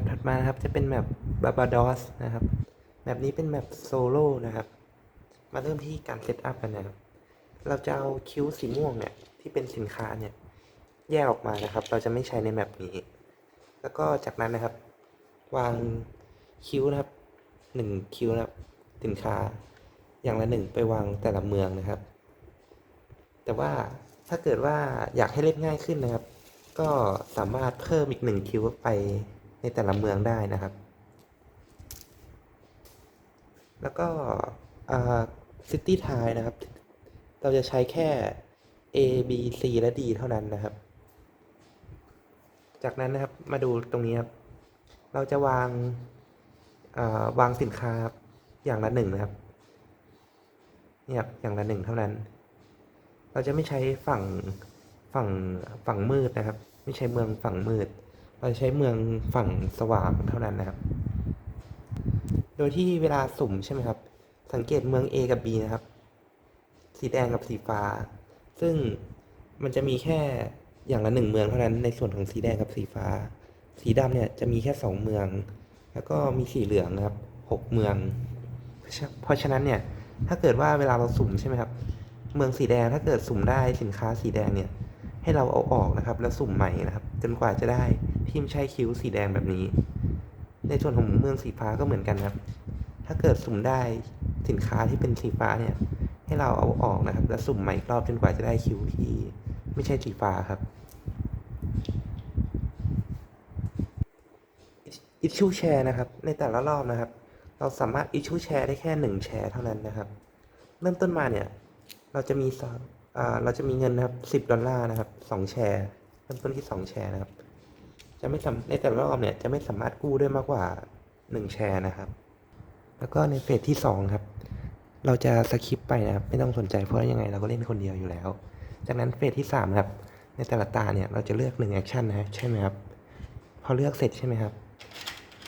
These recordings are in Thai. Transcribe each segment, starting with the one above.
มปถัดมานะครับจะเป็นแมปบาบาดอสนะครับแมปนี้เป็นแมปโซโล่นะครับ มาเริ่มที่การเซตอัพกันนะครับ เราจะเอาคิ้วสีม่วงเนี่ยที่เป็นสินค้าเนี่ยแยกออกมานะครับ เราจะไม่ใช้ในแมปนี้ แล้วก็จากนั้นนะครับ วางคิ้วนะครับหนึ่งคิ้วนะครับสินค้า อย่างละหนึ่งไปวางแต่ละเมืองนะครับ แต่ว่าถ้าเกิดว่าอยากให้เล่นง่ายขึ้นนะครับ ก็สามารถเพิ่มอีกหนึ่งคิวไป ในแต่ละเมืองได้นะครับ แล้วก็ซิตี้ไทยนะครับ เราจะใช้แค่ A B C และ D เท่านั้นนะครับ จากนั้นนะครับมาดูตรงนี้ครับ เราจะวางอ่าวางสินค้าอย่างละหนึ่งนะครับเนี่ยครับอย่างละหนึ่งเท่านั้น เราจะไม่ใช้ฝั่งฝั่งฝั่งมืดนะครับ ไม่ใช้เมืองฝั่งมืด เราจะใช้เมืองฝั่งสว่างเท่านั้นนะครับ โดยที่เวลาสุ่มใช่ไหมครับ สังเกตเมือง A กับ B นะครับ สีแดงกับสีฟ้า ซึ่งมันจะมีแค่อย่างละหนึ่งเมืองเท่านั้นในส่วนของสีแดงกับสีฟ้า สีดำเนี่ยจะมีแค่สองเมือง แล้วก็มีสีเหลืองนะครับหกเมือง เพราะฉะนั้นเนี่ยถ้าเกิดว่าเวลาเราสุ่มใช่ไหมครับ เมืองสีแดงถ้าเกิดสุ่มได้สินค้าสีแดงเนี่ยให้เราเอาออกนะครับ แล้วสุ่มใหม่นะครับ จนกว่าจะได้ ที่ไม่ใช่คิ้วสีแดงแบบนี้ ในส่วนของเมืองสีฟ้าก็เหมือนกันครับ ถ้าเกิดสุ่มได้สินค้าที่เป็นสีฟ้าเนี่ย ให้เราเอาออกนะครับ แล้วสุ่มใหม่อีกรอบจนกว่าจะได้คิ้วที่ไม่ใช่สีฟ้าครับอิชชูแชร์นะครับ ในแต่ละรอบนะครับ เราสามารถอิชชูแชร์ได้แค่หนึ่งแชร์เท่านั้นนะครับ เริ่มต้นมาเนี่ย เราจะมีสองอ่าเราจะมีเงินนะครับสิบดอลลาร์นะครับสองแชร์เริ่มต้นที่สองแชร์นะครับ จะไม่สในแต่ละรอบเนี่ยจะไม่สามารถกู้ได้มากกว่าหนึ่งแชร์นะครับ แล้วก็ในเฟสที่สองครับ เราจะสคิปไปนะครับไม่ต้องสนใจเพราะยังไงเราก็เล่นคนเดียวอยู่แล้ว จากนั้นเฟสที่สามครับในแต่ละตาเนี่ยเราจะเลือกหนึ่งแอคชั่นนะใช่ไหมครับ พอเลือกเสร็จใช่ไหมครับ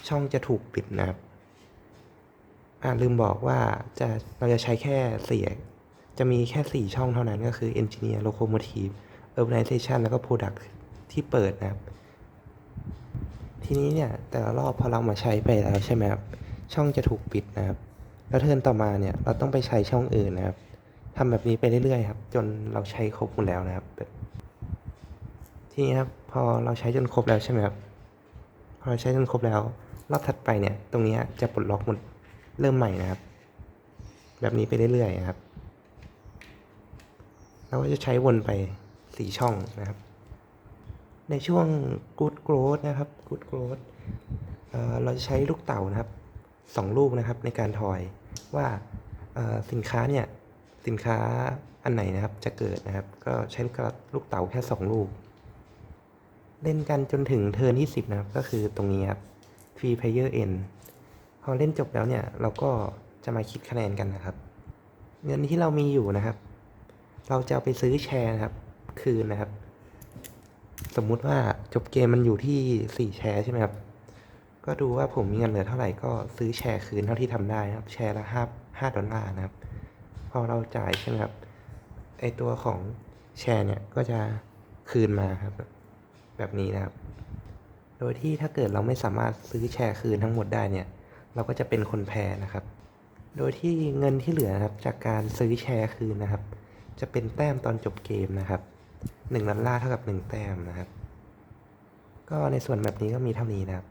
ช่องจะถูกปิดนะครับอ่าลืมบอกว่าจะเราจะใช้แค่เสี่จะมีแค่สี่ช่องเท่านั้นก็คือ Engineer Locomotive Urbanization แล้วก็ Product ที่เปิดนะครับ ทีนี้เนี่ยแต่ละรอบพอเรามาใช้ไปแล้วใช่ไหมครับช่องจะถูกปิดนะครับแล้วเทิร์นต่อมาเนี่ยเราต้องไปใช้ช่องอื่นนะครับทำแบบนี้ไปเรื่อยๆครับ จนเราใช้ครบหมดแล้วนะครับแบบทีนี้ครับพอเราใช้จนครบแล้วใช่ไหมครับพอเราใช้จนครบแล้ว รอบถัดไปเนี่ย ตรงนี้จะปลดล็อกหมดเริ่มใหม่นะครับ แบบนี้ไปเรื่อยๆนะครับเราก็จะใช้วนไปสี่ช่องนะครับ ในช่วง good growth นะครับ good growth เเราจะใช้ลูกเต่านะครับสองลูกนะครับในการทอยว่าสินค้าเนี่ยสินค้าอันไหนนะครับจะเกิดนะครับ ก็ใช้ลูกเต่าแค่สองลูก เล่นกันจนถึงเทิร์นที่สิบนะครับ ก็คือตรงนี้ครับ free player end พอเล่นจบแล้วเนี่ย เราก็จะมาคิดคะแนนกันนะครับ เงินที่เรามีอยู่นะครับ เราจะไปซื้อแชร์นะครับ คืนนะครับ สมมุติว่าจบเกมมันอยู่ที่สี่แชร์ใช่ไหมครับ ก็ดูว่าผมมีเงินเหลือเท่าไหร่ก็ซื้อแชร์คืนเท่าที่ทำได้นะครับ แชร์ละห้าห้าดอลลาร์นะครับ พอเราจ่ายใช่ไหมครับ ไอตัวของแชร์เนี่ยก็จะคืนมาครับ แบบนี้นะครับ โดยที่ถ้าเกิดเราไม่สามารถซื้อแชร์คืนทั้งหมดได้เนี่ย เราก็จะเป็นคนแพ้นะครับ โดยที่เงินที่เหลือนะครับจากการซื้อแชร์คืนนะครับ จะเป็นแต้มตอนจบเกมนะครับ หนึ่งดอลลาร์เท่ากับหนึ่งแต้มนะครับ ก็ในส่วนแบบนี้ก็มีเท่านี้นะครับ